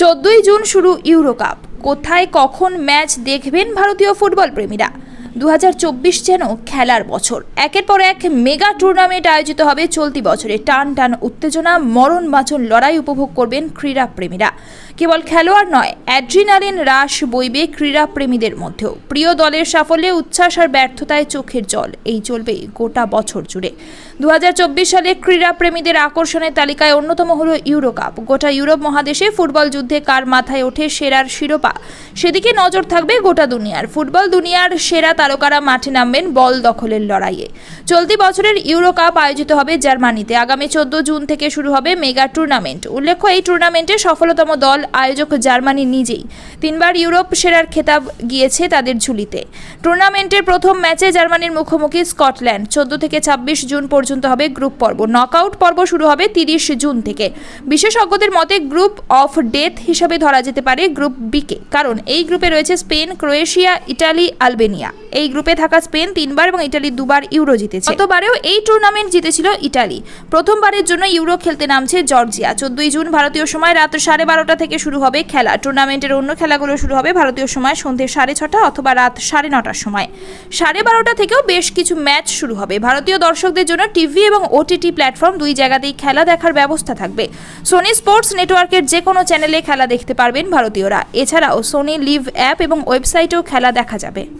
চোদ্দই জুন শুরু ইউরোকাপ। কোথায় কখন ম্যাচ দেখবেন ভারতীয় ফুটবল প্রেমীরা দু হাজার চব্বিশ যেন খেলার বছর। একের পর এক মেগা টুর্নামেন্ট আয়োজিত হবে চলতি বছরে টান টান উত্তেজনা, মরণ বাঁচন লড়াই উপভোগ করবেন ক্রীড়া প্রেমীরা কেবল খেলোয়াড় নয়, অ্যাড্রিনালিন হ্রাস বইবে ক্রীড়া প্রেমীদের মধ্যেও। প্রিয় দলের সাফল্যে উচ্ছ্বাস আর ব্যর্থতায় চোখের জল, এই চলবে গোটা বছর জুড়ে। দু হাজার চব্বিশ সালে ক্রীড়া প্রেমীদের আকর্ষণের তালিকায় অন্যতম হল ইউরো কাপ গোটা ইউরোপ মহাদেশে ফুটবল যুদ্ধে কার মাথায় ওঠে সেরার শিরোপা? সেদিকে নজর থাকবে গোটা দুনিয়ার। ফুটবল দুনিয়ার সেরা তারকারা মাঠে নামবেন বল দখলের লড়াইয়ে। চলতি বছরের ইউরো কাপ আয়োজিত হবে জার্মানিতে। আগামী চোদ্দ জুন থেকে শুরু হবে মেগা টুর্নামেন্ট। উল্লেখ্য, এই টুর্নামেন্টে সফলতম দল আয়োজক জার্মানি নিজেই। তিনবার ইউরোপ সেরার খেতাব গিয়েছে তাদের ঝুলিতে। টুর্নামেন্টের প্রথম ম্যাচে জার্মানির মুখোমুখি স্কটল্যান্ড। চোদ্দ থেকে ছাব্বিশ জুন পর্যন্ত হবে গ্রুপ পর্ব। নকআউট পর্ব শুরু হবে তিরিশ জুন থেকে। বিশেষজ্ঞদের মতে, গ্রুপ অফ ডেথ হিসাবে ধরা যেতে পারে গ্রুপ বিকে কারণ, এই গ্রুপে রয়েছে স্পেন, ক্রোয়েশিয়া, ইটালি, আলবেনিয়া। এই গ্রুপে থাকা স্পেন তিনবার এবং ইটালি দুবার ইউরো জিতেছে। গতবারেও এই টুর্নামেন্ট জিতেছিল ইটালি। প্রথমবারের জন্য ইউরো খেলতে নামছে জর্জিয়া। চোদ্দই জুন ভারতীয় সময় রাত সাড়ে বারোটা থেকে শুরু হবে খেলা। টুর্নামেন্টের অন্য খেলাগুলো শুরু হবে ভারতীয় সময় সন্ধ্যে সাড়ে ছটা অথবা রাত সাড়ে নটার সময়। সাড়ে বারোটা থেকেও বেশ কিছু ম্যাচ শুরু হবে। ভারতীয় দর্শকদের জন্য টিভি এবং ওটিটি প্ল্যাটফর্ম দুই জায়গাতেই খেলা দেখার ব্যবস্থা থাকবে। সোনি স্পোর্টস নেটওয়ার্কের যে কোনো চ্যানেলে খেলা দেখতে পারবেন ভারতীয়রা। এছাড়াও সোনি লিভ অ্যাপ এবং ওয়েবসাইটেও খেলা দেখা যাবে।